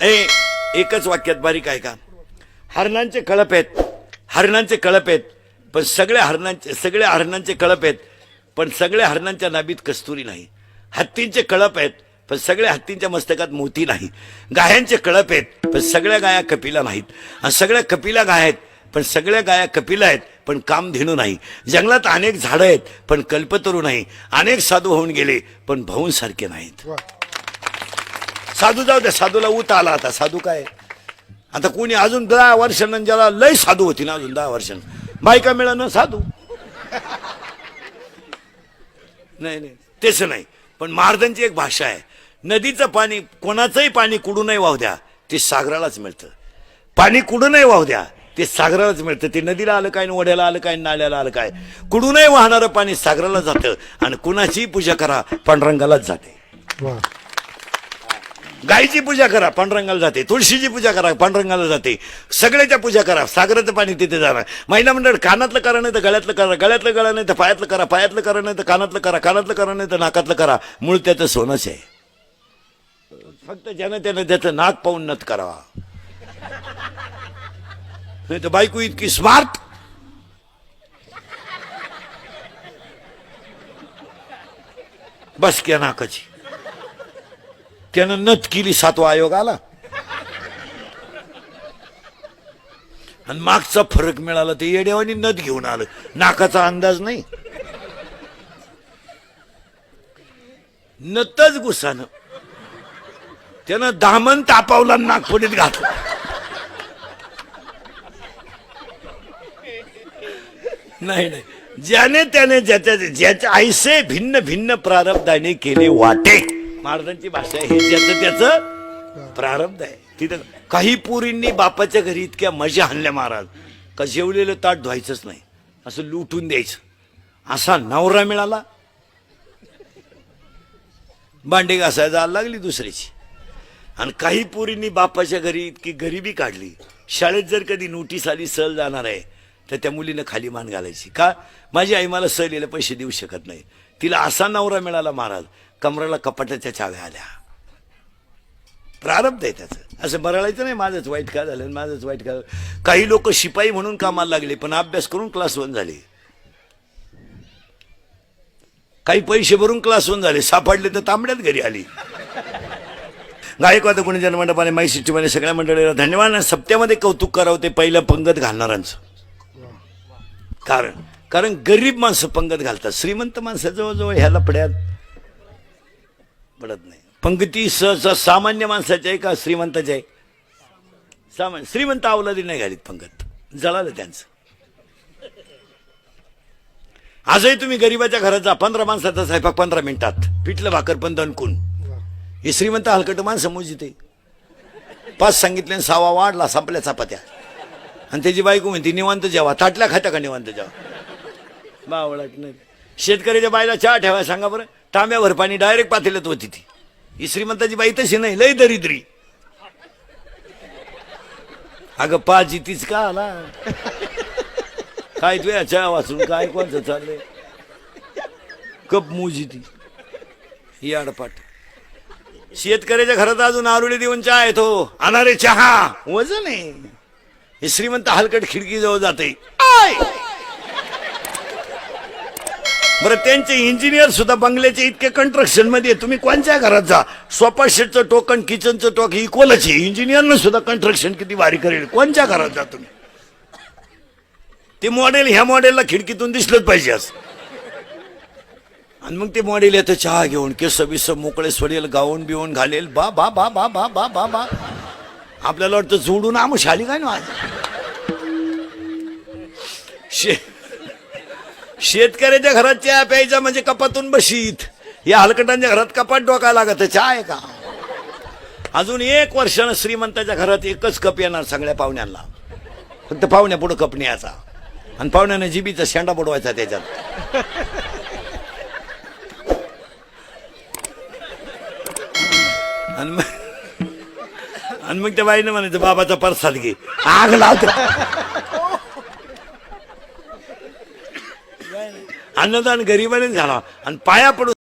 ए एकच वाक्यात बारीक आहे का? हरणांचे कळप आहेत. हरणांचे कळप आहेत. पण सगळ्या हरणांचे सगळ्या हरणांचे कळप आहेत. पण सगळ्या हरणांच्या नाबीत कस्तुरी नाही. हत्तींचे कळप आहेत पण सगळ्या हत्तींच्या मस्तकात मोती नाही. गायांचे कळप आहेत पण सगळ्या गाया कपिला नाहीत. आणि सगळ्या कपिला गाय आहेत पण सगळ्या गाया कपिला आहेत पण कामधेनू नाही. जंगलात अनेक झाडं आहेत पण कल्पतरू नाही. अनेक साधू होऊन गेले पण भाऊंसारखे नाहीत. साधू जाऊ द्या साधूला उत आला आता. साधू काय? आता कोणी अजून दहा वर्षानं ज्याला लय साधू होती ना अजून दहा वर्षानं बायका मिळालं साधू. नाही नाही तेच नाही. पण महाराजांची एक भाषा आहे. नदीचं पाणी कोणाचंही पाणी कुडूनही वाहू द्या ते सागरालाच मिळतं. पाणी कुडूनही वाहू द्या ते सागरालाच मिळतं. ते नदीला आलं काय न ओढ्याला आलं काय नाल्याला आलं काय? कुडूनही वाहणारं पाणी सागराला जातं आणि कुणाचीही पूजा करा पांडुरंगालाच जाते. वा. गायची पूजा करा पांडुरंगाला जाते. तुळशीची पूजा करा पांडुरंगाला जाते. सगळ्याच्या पूजा करा सागराचं पाणी तिथे जाणार. महिला मंडळ कानातलं करा नाही तर गळ्यातलं करा गळ्यातलं करा नाही तर पायातलं करा पायातलं करा नाही तर कानातलं करा कानातलं करा नाही तर नाकातलं करा. मूळ त्याचं सोनंच आहे. फक्त ज्यानं त्यानं त्याचं नाक पाहून नत करावा. नाही तर बायको इतकी स्मार्ट बस क्या नाकाची. त्यानं नथ केली सातवा आयोग आला. आणि मागचा फरक मिळाला ते येड्यावानी नथ घेऊन आलं. नाकाचा अंदाज नाही. नतच गुसानं त्यानं दामन तापावला नागपुडीत घातलं. नाही नाही. ज्याने त्याने ज्याच्या ज्याच्या आईसे भिन्न भिन्न प्रारब्धाने केले वाटे. महाराजांची भाषा आहे. हे ज्याचं त्याचं प्रारब्ध आहे. तिथं काही पोरींनी बापाच्या घरी इतक्या मजा आणल्या महाराज. का जेवलेलं ताट धुवायचंच नाही. असं लुटून द्यायचं. असा नवरा मिळाला. भांडे घासायला लागली दुसऱ्याची. आणि काही पोरींनी बापाच्या घरी इतकी गरिबी काढली. शाळेत जर कधी नोटीस आली सहल जाणार आहे तर त्या मुलीनं खाली मान घालायची. का? माझी आई मला सहलीला पैसे देऊ शकत नाही. तिला असा नवरा मिळाला महाराज कमराला कपाटाच्या चाव्या आल्या. प्रारब्ध आहे त्याचं. असं बरळायचं नाही माझंच वाईट का झालं माझंच वाईट का काही लोक शिपाई म्हणून कामाला लागले पण अभ्यास करून क्लास वन झाले. काही पैसे भरून क्लास वन झाले सापडले तर तांबड्यात घरी आली. गायकवाद कोणी जनमंडपाने माई सिटीमध्ये सगळ्या मंडळीला धन्यवाद. सप्त्यामध्ये कौतुक करावं ते पहिलं पंगत घालणाऱ्यांचं कारण कारण गरीब माणसं पंगत घालतात. श्रीमंत माणसं जवळजवळ ह्याला पड्यात पडत नाही. पंक्ती सहसा सामान्य माणसाची आहे का श्रीमंताची आहे? सामान्य श्रीमंत अवलादी नाही घालीत पंगत. जळालं त्यांचं. आजही तुम्ही गरीबाच्या घरात जा पंधरा माणसाचा स्वयंपाक पंधरा मिनिटात. पिठलं भाकर पण दणकून. हे श्रीमंत हलकट माणसं मोजिते पाच सांगितले सावा वाढला संपल्या चपात्या. आणि त्याची बायको म्हणते निवांत जेवा ताटल्या खात्या का निवांत जेवा? बावळट नाही. शेतकऱ्याच्या बाईला चहा ठेवाय सांगा बरं. तांब्यावर पाणी डायरेक्ट पातेल्यात होती ती. ही श्रीमंताची बाई तशी नाही लय दरिद्री. अगं पाच तीच का आला? काय तुझ्या चहा वाचून काय कोणचं चाललंय? कप मुजी ती. ही आडपाट. शेतकऱ्याच्या घरात अजून आरुळे देऊन चहा येतो. अनारे चहा. वजन आहे. हे श्रीमंत हलकट खिडकी जवळ जाते आय! बरं त्यांचे इंजिनियर सुद्धा बंगल्याचे इतके कंस्ट्रक्शनमध्ये तुम्ही कोणत्या घरात जा? सोफा सेटचं किचनचं टोक इक्वलच आहे. इंजिनियरनं सुद्धा कंस्ट्रक्शन किती भारी करेल? कोणत्या घरात जा तुम्ही? ते मॉडेल ह्या मॉडेलला खिडकीतून दिसलंच पाहिजे असं आणि मग ते मॉडेल येतं चहा घेऊन केस बिस मोकळे सोडेल गाऊन बिवून घालेल. बा बा बा बा बा बा बा बा. आपल्याला वाटतं जोडून आम शाली काय ना शे शेतकऱ्याच्या घरात चहा प्यायचा म्हणजे कपातून बशीत. या हलकटांच्या घरात कपाट डोका लागत चहा आहे का? अजून एक वर्षानं श्रीमंताच्या घरात एकच कप येणार सगळ्या पाहुण्यांना. फक्त पाहुण्या पुढं कप न्यायचा. आणि पाहुण्याने जिबीचा शेंडा बुडवायचा त्याच्यात. आणि मग आणि मग त्या बाईनं म्हणायचं बाबाचा परसाद घे. आग लावतो अन्नदान गरिबाने झाला. आणि पाया पडून